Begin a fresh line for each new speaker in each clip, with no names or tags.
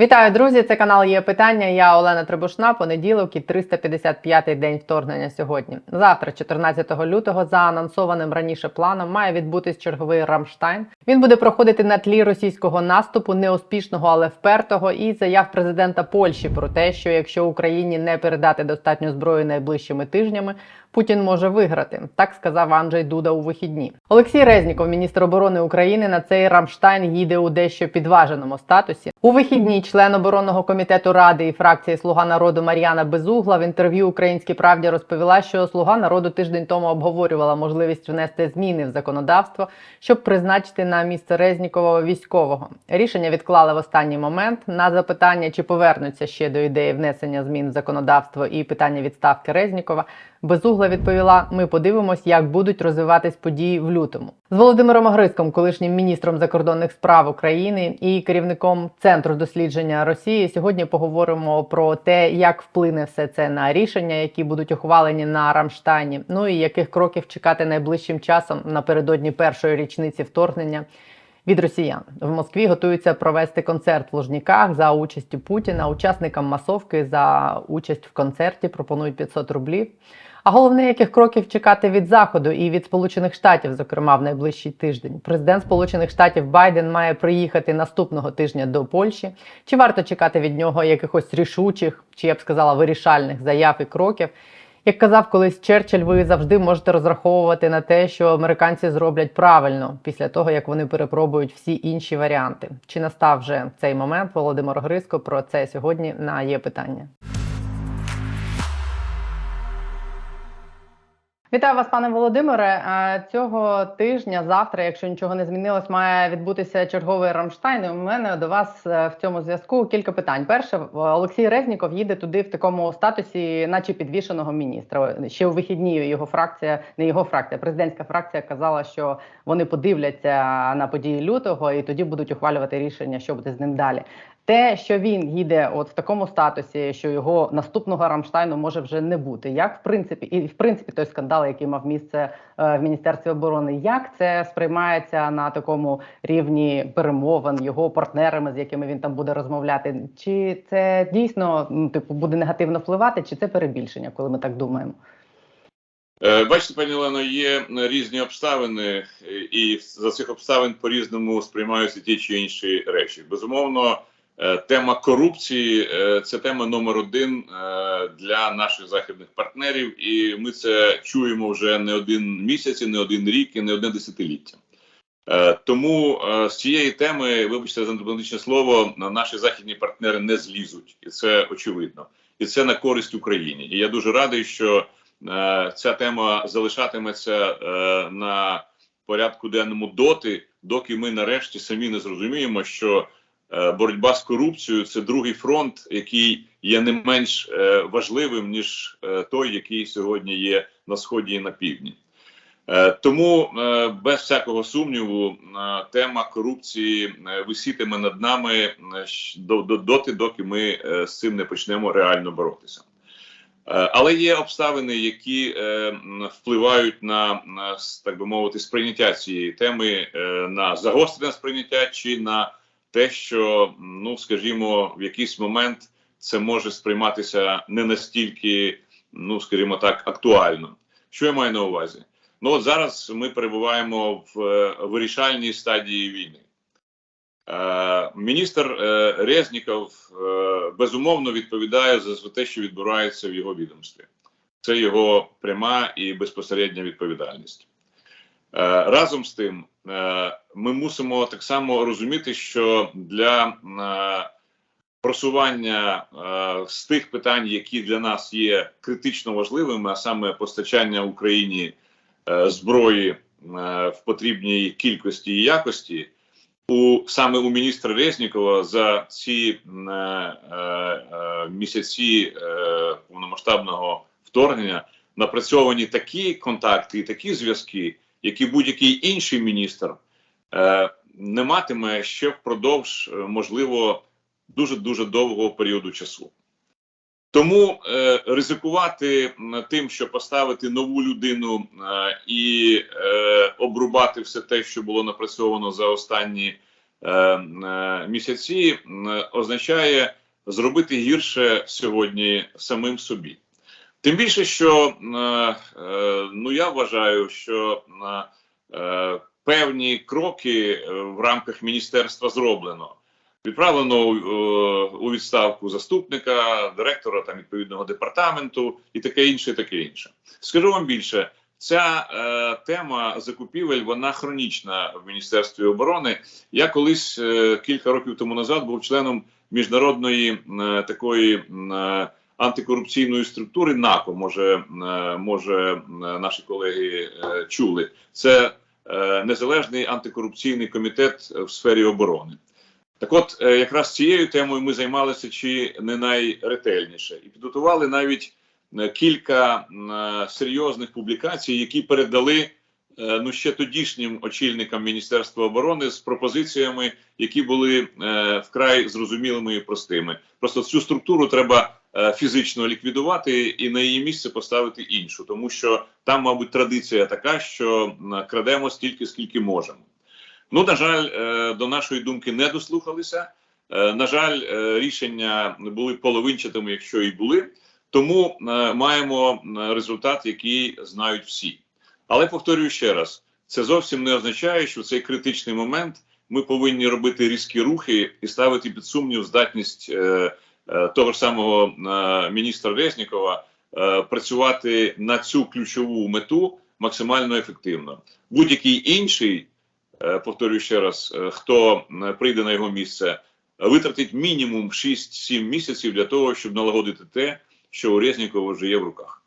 Вітаю, друзі! Це канал є питання. Я Олена Требушна. Понеділок і 355-й день вторгнення сьогодні. Завтра, 14 лютого, за анонсованим раніше планом, має відбутись черговий Рамштайн. Він буде проходити на тлі російського наступу, неуспішного, але впертого, і заяв президента Польщі про те, що якщо Україні не передати достатньо зброї найближчими тижнями, Путін може виграти. Так сказав Анджей Дуда у вихідні. Олексій Резніков, міністр оборони України, на цей Рамштайн їде у дещо підваженому статусі. У вихідні член оборонного комітету ради і фракції Слуга народу Мар'яна Безугла в інтерв'ю Українській правді розповіла, що Слуга народу тиждень тому обговорювала можливість внести зміни в законодавство, щоб призначити на місце Резнікова військового. Рішення відклали в останній момент на запитання, чи повернуться ще до ідеї внесення змін в законодавство і питання відставки Резнікова. Безугла відповіла: ми подивимось, як будуть розвиватись події в лютому. З Володимиром Гриском, колишнім міністром закордонних справ України і керівником центру дослідження Росії, сьогодні поговоримо про те, як вплине все це на рішення, які будуть ухвалені на Рамштайні. Ну і яких кроків чекати найближчим часом напередодні першої річниці вторгнення. Від росіян в Москві готуються провести концерт в Лужніках за участю Путіна. Учасникам масовки за участь в концерті пропонують 500 рублів. А головне, яких кроків чекати від заходу і від Сполучених Штатів, зокрема в найближчий тиждень. Президент Сполучених Штатів Байден має приїхати наступного тижня до Польщі. Чи варто чекати від нього якихось рішучих, чи я б сказала, вирішальних заяв і кроків? Як казав колись Черчилль, ви завжди можете розраховувати на те, що американці зроблять правильно після того, як вони перепробують всі інші варіанти. Чи настав вже цей момент? Володимир Гриско про це сьогодні на є питання. Вітаю вас, пане Володимире. Е, Цього тижня, завтра, якщо нічого не змінилось, має відбутися черговий Рамштайн. І У мене до вас е, в цьому зв'язку кілька питань. Перше, Олексій Резніков їде туди в такому статусі, наче підвішеного міністра. Ще у вихідні його фракція, не його фракція, президентська фракція казала, що вони подивляться на події лютого і тоді будуть ухвалювати рішення, що буде з ним далі. Те, що він їде от в такому статусі, що його наступного Рамштайну може вже не бути, як в принципі, і в принципі той скандал, який мав місце е, в міністерстві оборони, як це сприймається на такому рівні перемовин його партнерами, з якими він там буде розмовляти? Чи це дійсно ну, типу буде негативно впливати, чи це перебільшення, коли ми так думаємо?
Е, Бачите, пані Олено, є різні обставини, е, і за цих обставин по різному сприймаються ті чи інші речі. Безумовно. Е, тема корупції е, це тема номер один е, для наших західних партнерів, і ми це чуємо вже не один місяць, не один рік, і не одне десятиліття. Тому з цієї теми, вибачте за дипломатичне слово, наші західні партнери не злізуть, і це очевидно, і це на користь Україні. І я дуже радий, що ця тема залишатиметься на порядку денному доти, доки ми нарешті самі не зрозуміємо, що боротьба з корупцією це другий фронт, який є не менш е, важливим ніж е, той, який сьогодні є на сході і на півдні. Тому без всякого сумніву тема корупції висітиме над нами доти, доки ми з цим не почнемо реально боротися. Але є обставини, які впливають на так би мовити сприйняття цієї теми на загострене сприйняття чи на те, що ну скажімо, в якийсь момент це може сприйматися не настільки, ну скажімо так, актуально. Що я маю на увазі? Ну от зараз ми перебуваємо в е, вирішальній стадії війни. Е, міністр е, Резніков е, безумовно відповідає за те, що відбувається в його відомстві. Це його пряма і безпосередня відповідальність. Е, разом з тим, е, ми мусимо так само розуміти, що для е, просування з тих питань, які для нас є критично важливими, а саме постачання Україні зброї в потрібній кількості і якості, у саме у міністра Резнікова за ці місяці повномасштабного вторгнення напрацьовані такі контакти і такі зв'язки як і будь-який інший міністр, е, не матиме ще впродовж, е, можливо, дуже дуже довгого періоду часу. Тому е, ризикувати тим, що поставити нову людину і обрубати все те, що було напрацьовано за останні місяці, означає зробити гірше сьогодні самим собі. Тим більше, що е, е, ну я вважаю, що е, певні кроки в рамках міністерства зроблено. Відправлено у відставку заступника, директора там відповідного департаменту і таке інше, таке інше. Скажу вам більше, ця е, тема закупівель вона хронічна в Міністерстві оборони. Я колись е, кілька років тому назад був членом міжнародної е, такої е, антикорупційної структури НАКО. Може, е, може е, наші колеги е, чули. Це незалежний антикорупційний комітет в сфері оборони. Так, от якраз цією темою ми займалися чи не найретельніше, і підготували навіть кілька серйозних публікацій, які передали ну ще тодішнім очільникам Міністерства оборони з пропозиціями, які були вкрай зрозумілими і простими. Просто цю структуру треба фізично ліквідувати і на її місце поставити іншу, тому що там, мабуть, традиція така, що крадемо стільки, скільки можемо. Ну, на жаль, е, до нашої думки не дослухалися. Е, На жаль, е, рішення були половинчатими, якщо і були. Тому е, маємо е, результат, який знають всі. Але повторюю ще раз: це зовсім не означає, що в цей критичний момент ми повинні робити різкі рухи і ставити під сумнів здатність е, е, того ж самого е, міністра Резнікова е, працювати на цю ключову мету максимально ефективно. Будь-який інший е, повторюю ще раз, е, хто е, прийде на його місце, витратить мінімум 6-7 місяців для того, щоб налагодити те, що у Резнікова вже є в руках.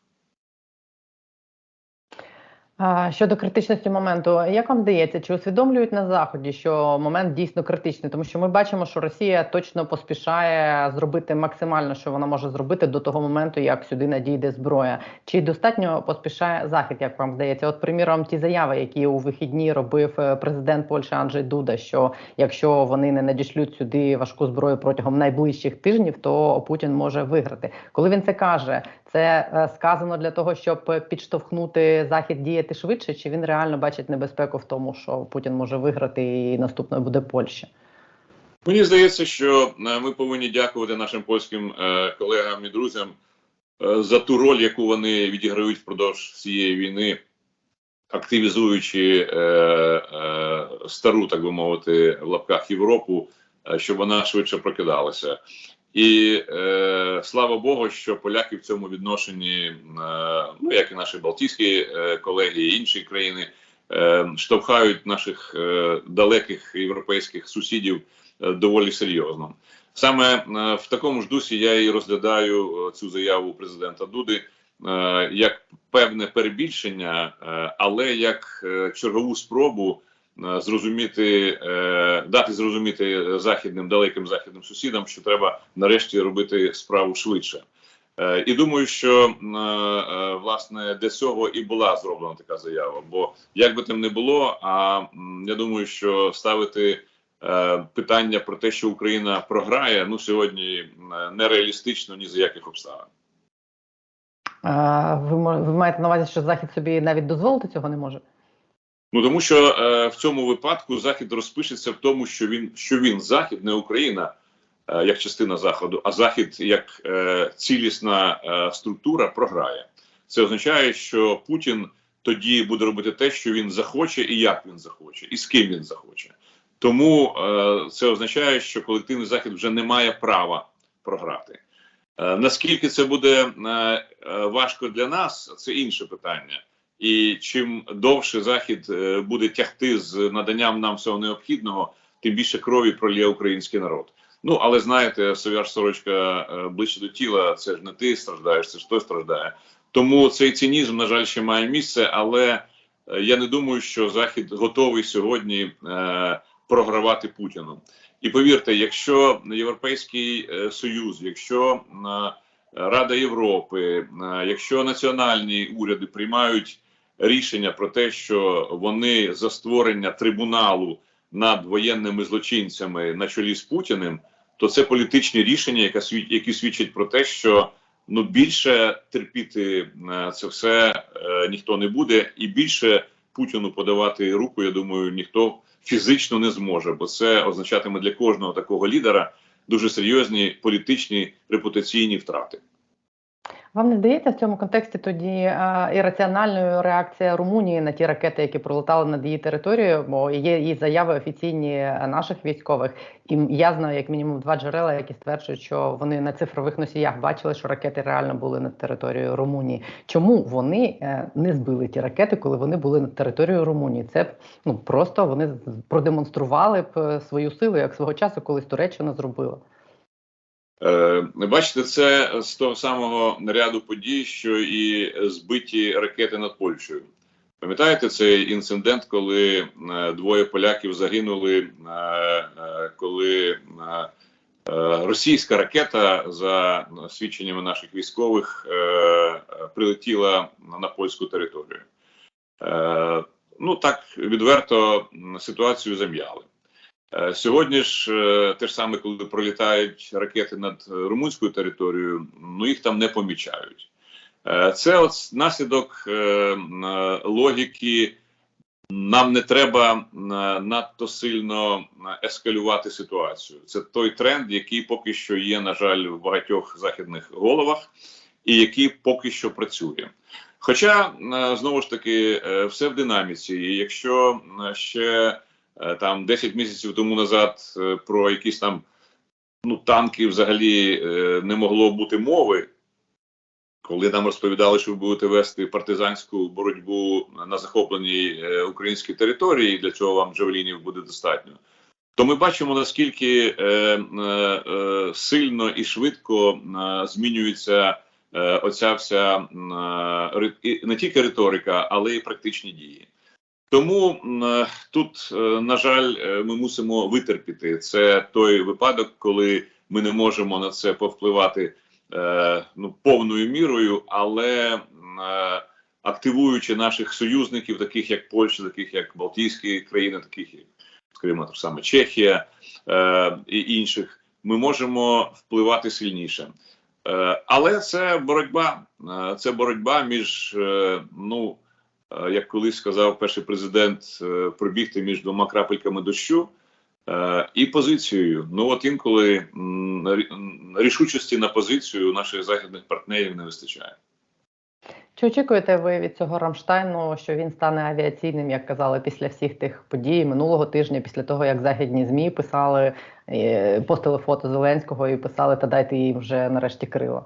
Щодо критичності моменту, як вам здається, чи усвідомлюють на заході, що момент дійсно критичний? Тому що ми бачимо, що Росія точно поспішає зробити максимально, що вона може зробити до того моменту, як сюди надійде зброя. Чи достатньо поспішає захід, як вам здається? От, приміром, ті заяви, які у вихідні робив е, президент Польщі Анджей Дуда, що якщо вони не надішлють сюди важку зброю протягом найближчих тижнів, то Путін може виграти. Коли він це каже, це е, сказано для того, щоб підштовхнути захід діяти швидше, чи він реально бачить небезпеку в тому, що Путін може виграти і наступною буде Польща?
Мені здається, що е, ми повинні дякувати нашим польським е, колегам і друзям за ту роль, яку вони відіграють впродовж цієї війни, активізуючи стару, так би мовити, в лапках Європу, щоб вона швидше прокидалася. І е, слава Богу, що поляки в цьому відношенні, е, ну як і наші балтійські е, колеги, і інші країни, е, штовхають наших е, далеких європейських сусідів е, доволі серйозно. Саме е, в такому ж дусі я і розглядаю е, цю заяву президента Дуди е, як певне перебільшення, е, але як е, чергову спробу зрозуміти, е, дати зрозуміти західним далеким західним сусідам, що треба нарешті робити справу швидше. Е, І думаю, що е, е, власне для цього і була зроблена така заява. Бо як би там не було, а я думаю, що ставити е, питання про те, що Україна програє, ну сьогодні е, нереалістично ні за яких обставин.
Ви, ви маєте на увазі, що захід собі навіть дозволити цього не може?
Ну тому що е, в цьому випадку захід розпишеться в тому, що він що він захід, не Україна е, як частина заходу, а захід як е, цілісна е, структура програє. Це означає, що Путін тоді буде робити те, що він захоче, і як він захоче, і з ким він захоче. Тому е, це означає, що колективний захід вже не має права програти. Е, наскільки це буде е, е, важко для нас, це інше питання. І чим довше захід е, буде тягти з наданням нам всього необхідного, тим більше крові пролє український народ. Ну але знаєте, совяж сорочка е, ближче до тіла, це ж не ти страждаєш, це ж той страждає. Тому цей цинізм, на жаль, ще має місце, але е, я не думаю, що захід готовий сьогодні програвати Путіну. І повірте, якщо Європейський Союз, якщо Рада Європи, якщо національні уряди приймають рішення про те, що вони за створення трибуналу над воєнними злочинцями на чолі з Путіним, то це політичні рішення, які свідчать про те, що ну більше терпіти е, це все е, ніхто не буде, і більше Путіну подавати руку, я думаю, ніхто фізично не зможе, бо це означатиме для кожного такого лідера дуже серйозні політичні репутаційні втрати.
Вам не здається в цьому контексті тоді е, ірраціональною реакція Румунії на ті ракети, які пролетали над її територією, бо є і заяви офіційні наших військових, і я знаю як мінімум два джерела, які стверджують, що вони на цифрових носіях бачили, що ракети реально були над територією Румунії. Чому вони е, не збили ті ракети, коли вони були над територією Румунії? Це б, ну просто вони продемонстрували б е, свою силу, як свого часу колись Туреччина зробила.
Е, Бачите, це з того самого ряду подій, що і збиті ракети над Польщею. Пам'ятаєте цей інцидент, коли е, двоє поляків загинули, е, коли російська ракета, за свідченнями наших військових, прилетіла на польську територію? Ну так відверто ситуацію зам'яли. Е, Сьогодні ж е, те ж саме, коли пролітають ракети над е, румунською територією, ну їх там не помічають. Це от наслідок логіки. Нам не треба надто сильно ескалювати ситуацію. Це той тренд, який поки що є, на жаль, в багатьох західних головах, і який поки що працює. Хоча знову ж таки все в динаміці, і якщо ще там 10 місяців тому назад е, про якісь там ну танки взагалі е, не могло бути мови. Коли нам розповідали, що ви будете вести партизанську боротьбу на захопленій е, українській території, для цього вам джавелінів буде достатньо, то ми бачимо наскільки е, е, е, сильно і швидко е, змінюється е, оця вся е, не тільки риторика, але й практичні дії. Тому е, тут, е, на жаль, е, ми мусимо витерпіти. Це той випадок, коли ми не можемо на це повпливати ну, повною мірою, але активуючи наших союзників, таких як Польща, таких як Балтійські країни, таких як, скажімо, так саме Чехія і інших, ми можемо впливати сильніше. Але це боротьба, це боротьба між ну. Е, як колись сказав перший президент, е, пробігти між двома крапельками дощу е, і позицією. Ну от інколи рішучості на позицію наших західних партнерів не вистачає.
Чи очікуєте ви від цього Рамштайну, що він стане авіаційним, як казали, після всіх тих подій минулого тижня, після того як західні змі писали, постили фото Зеленського і писали, та дайте їм вже нарешті крила?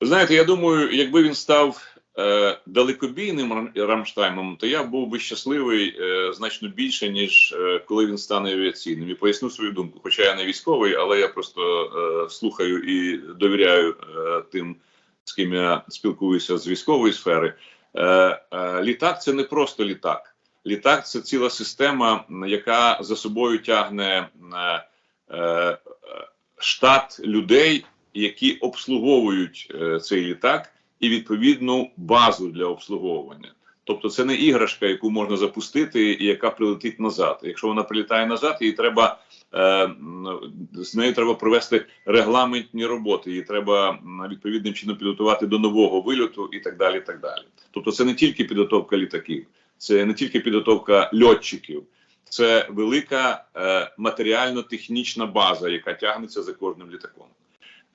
Знаєте, я думаю, якби він став е, далекобійним Рам- Рамштайном, то я був би щасливий е, значно більше, ніж е, коли він стане авіаційним. І поясню свою думку. Хоча я не військовий, але я просто слухаю і довіряю тим, з ким я спілкуюся з військової сфери. Літак це не просто літак. Літак це ціла система, яка за собою тягне е, штат людей, які обслуговують цей літак, і відповідну базу для обслуговування. Тобто, це не іграшка, яку можна запустити і яка прилетить назад. Якщо вона прилітає назад, її треба е, з нею треба провести регламентні роботи. Її треба відповідним чином підготувати до нового вильоту і так далі. Так далі. Тобто, це не тільки підготовка літаків, це не тільки підготовка льотчиків. Це велика е, матеріально-технічна база, яка тягнеться за кожним літаком.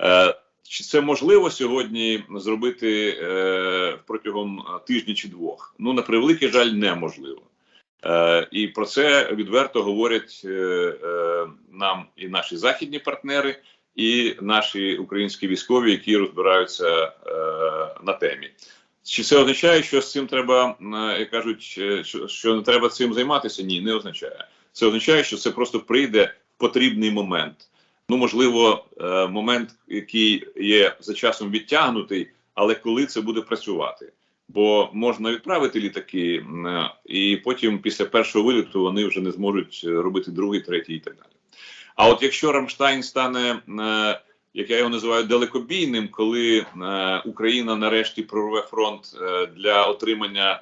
Е, чи це можливо сьогодні зробити е, протягом е, тижня чи двох? Ну на превеликий жаль, неможливо. Е, і про це відверто говорять е, е, нам і наші західні партнери, і наші українські військові, які розбираються е, на темі. Чи це означає, що з цим треба, е, як кажуть, е, що, що не треба цим займатися? Ні, не означає. Це означає, що це просто прийде в потрібний момент. Ну, можливо, е, момент, який є за часом відтягнутий, але коли це буде працювати. Бо можна відправити літаки, е, і потім, після першого виліту, вони вже не зможуть е, робити другий, третій і так далі. А от якщо Рамштайн стане, як я його називаю, далекобійним, коли Україна нарешті прорве фронт для отримання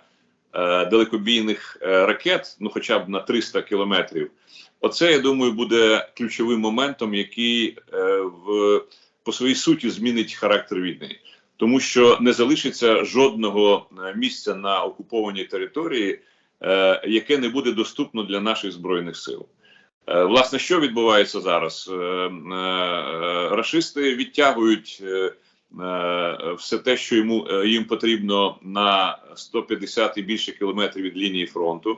далекобійних е, ракет, ну хоча б на 300 кілометрів, оце я думаю буде ключовим моментом, який е, в по своїй суті змінить характер війни. тому що не залишиться жодного е, місця на окупованій території, е, яке не буде доступно для наших збройних сил. Е, Власне, що відбувається зараз? Е, е, Рашисти відтягують е, е, все те, що йому е, їм потрібно на 150 і більше кілометрів від лінії фронту,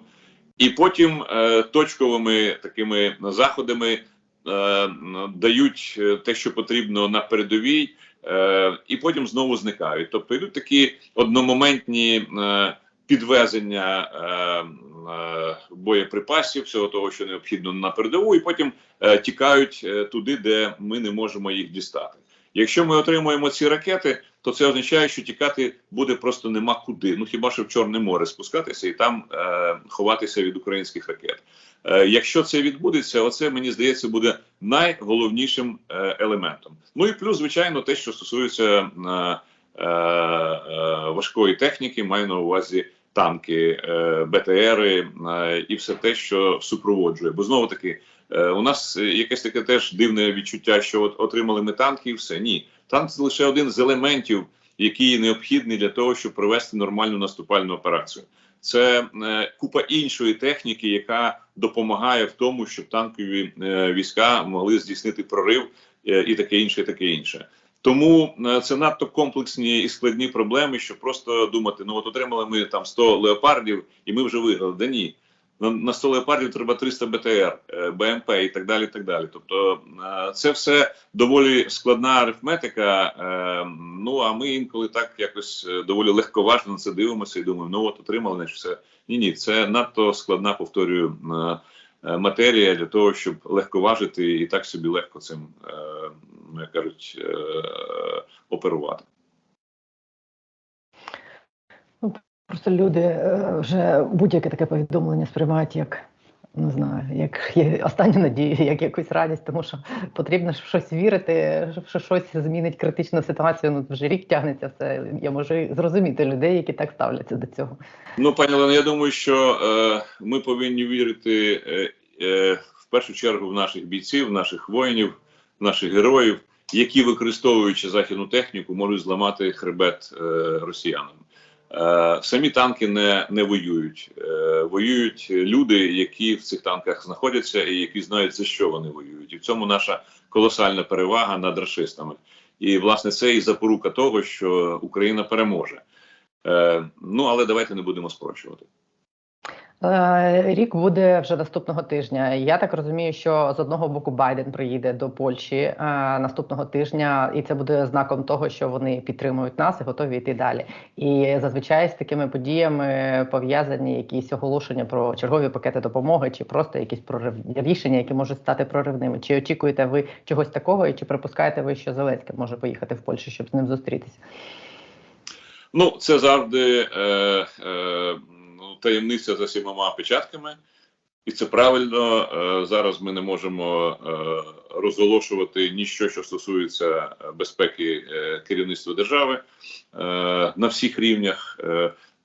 і потім е, точковими такими заходами е, дають е, те, що потрібно на передовій, е, і потім знову зникають. Тобто йдуть такі одномоментні е, підвезення е, е, боєприпасів, всього того, що необхідно на передову, і потім е, тікають е, туди, де ми не можемо їх дістати. Якщо ми отримуємо ці ракети, то це означає, що тікати буде просто нема куди. Ну хіба що в Чорне море спускатися і там е, ховатися від українських ракет. Е, якщо це відбудеться, оце мені здається буде найголовнішим е, елементом. Ну і плюс, звичайно, те, що стосується е, е, е, важкої техніки, маю на увазі танки, е, БТРи е, і все те, що супроводжує. Бо знову таки, е, у нас якесь таке теж дивне відчуття, що от отримали ми танки, і все ні. Танк це лише один з елементів, який необхідний для того, щоб провести нормальну наступальну операцію. Це купа іншої техніки, яка допомагає в тому, щоб танкові війська могли здійснити прорив і таке інше, і таке інше. Тому е, це надто комплексні і складні проблеми, що просто думати: ну от отримали ми там 100 леопардів, і ми вже виграли. Да ні. На, на 100 леопардів треба 300 БТР, е, БМП і так далі. і так далі. Тобто е, це все доволі складна арифметика. Ну а ми інколи так якось доволі легковажно на це дивимося і думаємо, ну от отримали, значить все. Ні, ні, це надто складна, повторюю, матерія для того, щоб легковажити і так собі легко цим, як кажуть, е, оперувати.
Просто люди е, вже будь-яке таке повідомлення сприймають як не знаю, як є останню надію, як якусь радість, тому що потрібно в щось вірити, що щось змінить критичну ситуацію. Ну вже рік тягнеться все. Я можу зрозуміти людей, які так ставляться до цього.
Ну, пані Олена, я думаю, що е, ми повинні вірити е, е, в першу чергу в наших бійців, в наших воїнів, наших героїв, які використовуючи західну техніку, можуть зламати хребет е, росіянам. Е, самі танки не, не воюють. Е, воюють люди, які в цих танках знаходяться, і які знають за що вони воюють. І в цьому наша колосальна перевага над рашистами. І власне це і запорука того, що Україна переможе. Е, ну але давайте не будемо спрощувати.
Е, Рік буде вже наступного тижня. Я так розумію, що з одного боку Байден приїде до Польщі е, наступного тижня, і це буде знаком того, що вони підтримують нас і готові йти далі. І зазвичай з такими подіями пов'язані якісь оголошення про чергові пакети допомоги, чи просто якісь прорив рішення, які можуть стати проривними. Чи очікуєте ви чогось такого, і чи припускаєте ви, що Зеленський може поїхати в Польщу, щоб з ним зустрітися?
Ну, це завжди е, е, таємниця за сімома печатками, і це правильно. Е, зараз ми не можемо е, розголошувати ніщо, що стосується безпеки е, керівництва держави на всіх рівнях.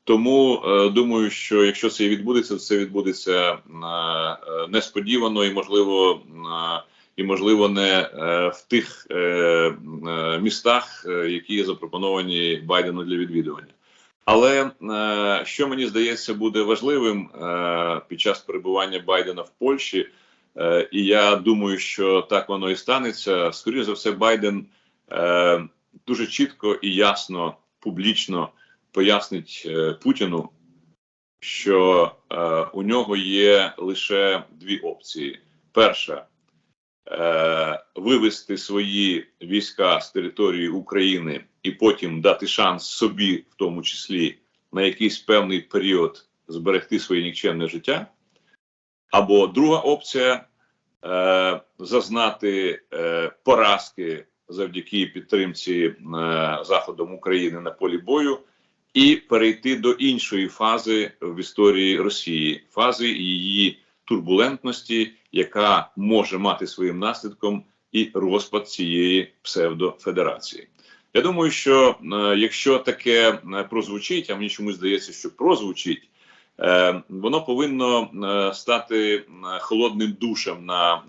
Тому думаю, що якщо це відбудеться, це відбудеться несподівано і можливо. і можливо не в тих містах, які запропоновані Байдену для відвідування. Але е, що мені здається буде важливим е, під час перебування Байдена в Польщі, е, і я думаю, що так воно і станеться. Скоріше за все, Байден дуже чітко і ясно публічно пояснить Путіну, що у нього є лише дві опції: перша е, вивести свої війська з території України і потім дати шанс собі, в тому числі, на якийсь певний період зберегти своє нікчемне життя. Або друга опція е, зазнати е, поразки завдяки підтримці е, Заходом України на полі бою і перейти до іншої фази в історії Росії, фази її турбулентності, яка може мати своїм наслідком і розпад цієї псевдофедерації. Я думаю, що е, якщо таке е, прозвучить, а мені чомусь здається, що прозвучить, е, воно повинно стати холодним душем на,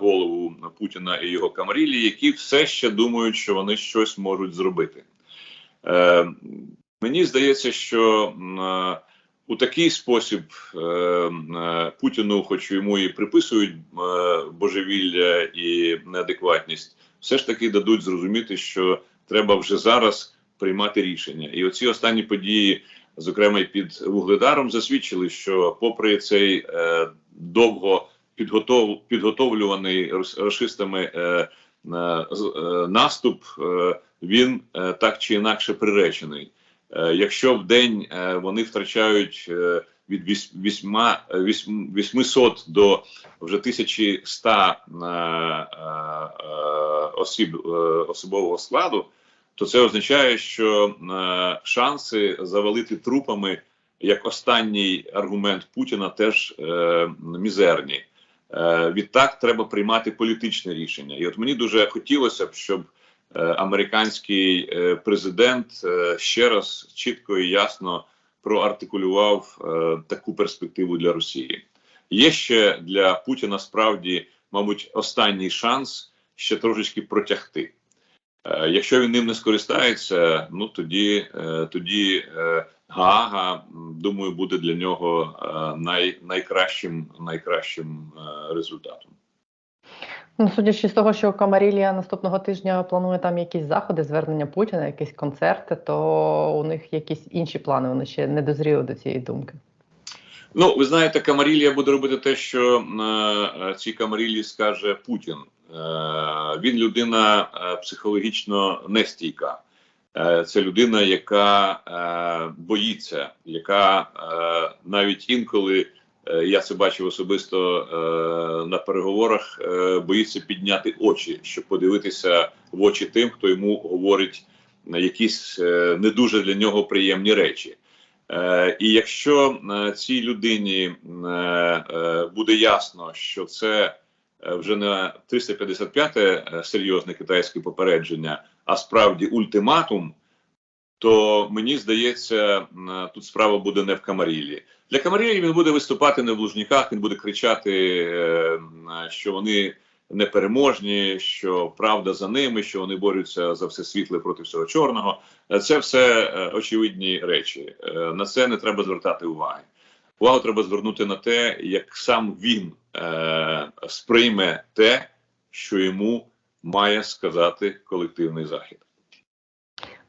голову Путіна і його камарілі, які все ще думають, що вони щось можуть зробити. Мені здається, що у такий спосіб е, е, Путіну, хоч йому і приписують е, божевілля і неадекватність, все ж таки дадуть зрозуміти, що треба вже зараз приймати рішення. І оці останні події, зокрема і під вугледаром, засвідчили, що попри цей довго підготов, підготовлюваний е, наступ, він так чи інакше приречений. Е, Якщо в день е, вони втрачають е, від вісь- вісьма- е, 800 до вже 1100 е, е, е, осіб особового складу, то це означає, що шанси завалити трупами як останній аргумент Путіна теж мізерні. Відтак треба приймати політичне рішення. І от мені дуже хотілося б, щоб американський е, президент е, ще раз чітко і ясно проартикулював е, таку перспективу для Росії. Є ще для Путіна справді, мабуть, останній шанс ще трошечки протягти. Е, Якщо він ним не скористається, ну тоді, е, тоді е, Гаага, думаю, буде для нього е, най, найкращим, найкращим е, результатом.
Ну, судячи з того, що Камарілія наступного тижня планує там якісь заходи, звернення Путіна, якісь концерти, то у них якісь інші плани, вони ще не дозріли до цієї думки.
Ну, ви знаєте, Камарілія буде робити те, що е, е, цій Камарілії скаже Путін. Е, він людина е, психологічно нестійка. Це людина, яка боїться, яка навіть інколи я це бачив особисто е, на переговорах, е, боїться підняти очі, щоб подивитися в очі тим, хто йому говорить якісь е, не дуже для нього приємні речі. Е, і якщо е, цій людині е, е, буде ясно, що це е, вже не 355-те серйозне китайське попередження, а справді ультиматум, то мені здається, тут справа буде не в Камарілі. Для Камарілі він буде виступати не в Лужніках, він буде кричати, е, що вони непереможні, що правда за ними, що вони борються за все світле проти всього чорного. Е, Це все е, очевидні речі. На це не треба звертати уваги. Увагу треба звернути на те, як сам він сприйме те, що йому має сказати колективний захід.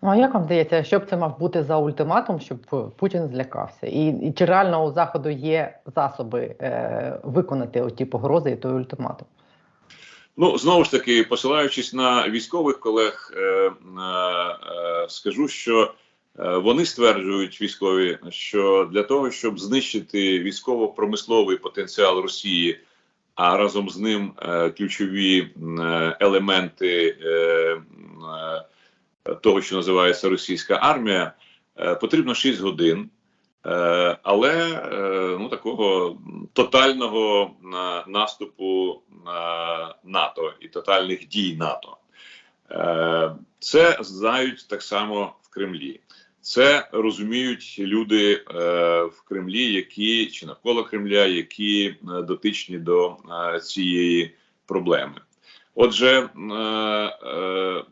Ну а як вам здається, що б це мав бути за ультиматум, щоб е, Путін злякався? І, і чи реально у заходу є засоби е, виконати оті погрози і той ультиматум?
Ну знову ж таки, посилаючись на військових колег, е, е, скажу, що е, вони стверджують військові, що для того, щоб знищити військово-промисловий потенціал Росії, а разом з ним е, ключові е, елементи е, е, того, що називається російська армія, е, потрібно 6 годин. Е, але е, ну такого тотального наступу НАТО і тотальних дій НАТО. Е, це знають так само в Кремлі. Це розуміють люди е, в Кремлі, які чи навколо Кремля, які е, дотичні до е, цієї проблеми. Отже, е, е,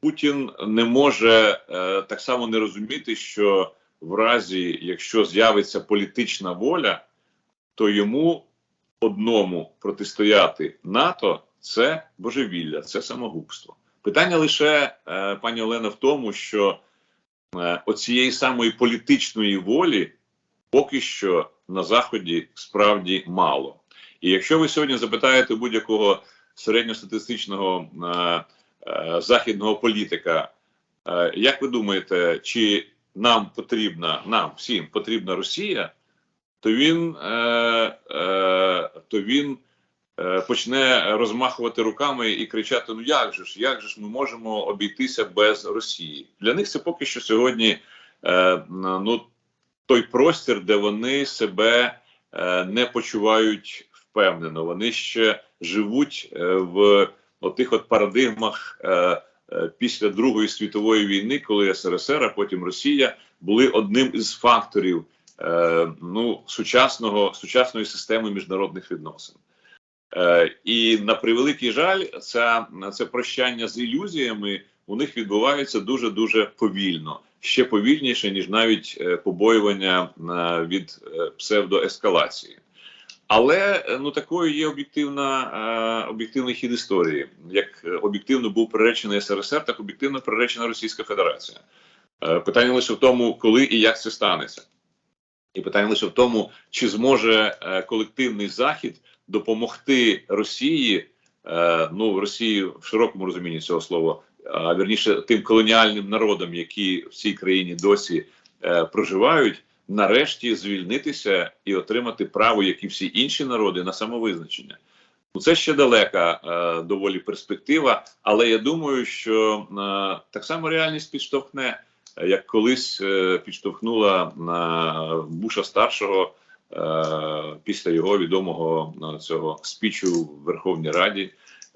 Путін не може е, так само не розуміти, що в разі, якщо з'явиться політична воля, то йому одному протистояти НАТО це божевілля, це самогубство. Питання лише, е, пані Олена, в тому, що е, оцієї самої політичної волі поки що на Заході справді мало. І якщо ви сьогодні запитаєте будь-якого середньостатистичного е, західного політика, е, як ви думаєте, чи нам потрібна, нам всім потрібна Росія, то він, е, е, то він е, почне розмахувати руками і кричати: Ну як же ж, як же ж ми можемо обійтися без Росії? Для них це поки що сьогодні е, ну, той простір, де вони себе е, не почувають впевнено. Вони ще живуть е, в отих от парадигмах. Е, е, Після Другої світової війни, коли СРСР, а потім Росія були одним із факторів е, ну, сучасного, сучасної системи міжнародних відносин. Е, і на превеликий жаль, ця, це прощання з ілюзіями у них відбуваються дуже дуже повільно, ще повільніше ніж навіть е, побоювання е, від е, псевдоескалації. Але е, ну такою є об'єктивна е, об'єктивний хід історії. Як е, об'єктивно був приречений СРСР, так об'єктивно приречена Російська Федерація. Питання лише в тому, коли і як це станеться. І питання лише в тому, чи зможе колективний захід допомогти Росії, ну Росії в широкому розумінні цього слова, а вірніше тим колоніальним народам, які в цій країні досі проживають, нарешті звільнитися і отримати право, як і всі інші народи, на самовизначення. Ну, це ще далека е, доволі перспектива, але я думаю, що е, так само реальність підштовхне, е, як колись е, підштовхнула на Буша старшого е, після його відомого е, цього спічу в Верховній Раді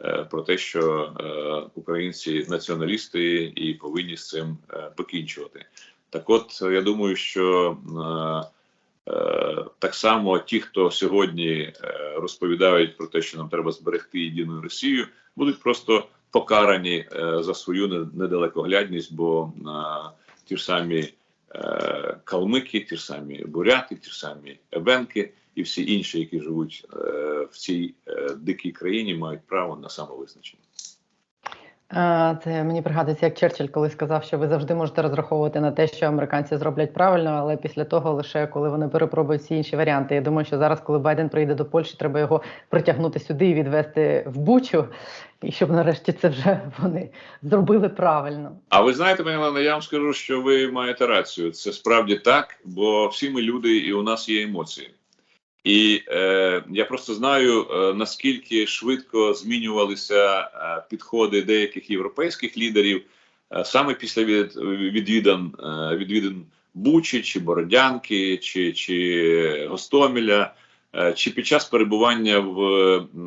е, про те, що е, українці націоналісти і повинні з цим е, покінчувати. Так, от я думаю, що е, е, так само ті, хто сьогодні е, розповідають про те, що нам треба зберегти єдину Росію, будуть просто покарані е, за свою недалекоглядність, бо е, ті ж самі е, калмики, ті ж самі буряти, ті ж самі ебенки і всі інші, які живуть е, в цій е, дикій країні, мають право на самовизначення.
Це мені пригадується, як Черчилль колись сказав, що ви завжди можете розраховувати на те, що американці зроблять правильно, але після того лише коли вони перепробують всі інші варіанти. Я думаю, що зараз, коли Байден приїде до Польщі, треба його притягнути сюди і відвести в Бучу, і щоб нарешті це вже вони зробили правильно.
А ви знаєте, пані Олена, я вам скажу, що ви маєте рацію. Це справді так, бо всі ми люди, і у нас є емоції. І е, я просто знаю, е, наскільки швидко змінювалися е, підходи деяких європейських лідерів е, саме після від, відвідан, е, відвідин Бучі, чи Бородянки, чи, чи Гостомеля, е, чи під час перебування в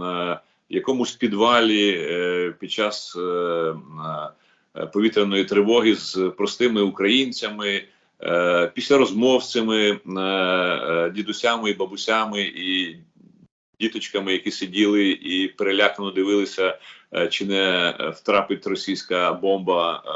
е, якомусь підвалі е, під час е, е, повітряної тривоги з простими українцями, після розмов з цими е, е, дідусями і бабусями і діточками, які сиділи і перелякано дивилися, е, чи не е, втрапить російська бомба е,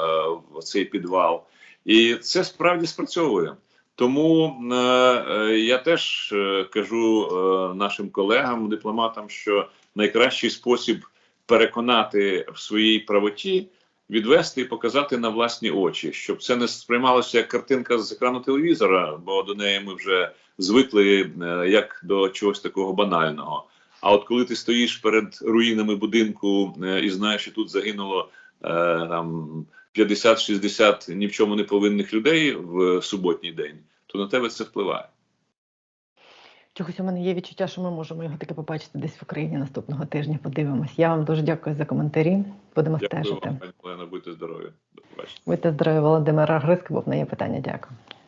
в цей підвал. І це справді спрацьовує. Тому е, е, я теж е, кажу е, нашим колегам, дипломатам, що найкращий спосіб переконати в своїй правоті, відвести і показати на власні очі, щоб це не сприймалося як картинка з екрану телевізора, бо до неї ми вже звикли е, як до чогось такого банального. А от коли ти стоїш перед руїнами будинку е, і знаєш, що тут загинуло е, там 50-60 ні в чому не повинних людей в суботній день, то на тебе це впливає.
Чогось у мене є відчуття, що ми можемо його таки побачити десь в Україні наступного тижня. Подивимось. Я вам дуже дякую за коментарі. Будемо
Дякую
стежити.
вам, пані Олена, будьте здорові. До побачення.
Будьте здорові, Володимир Гриск, бо в неї питання. Дякую.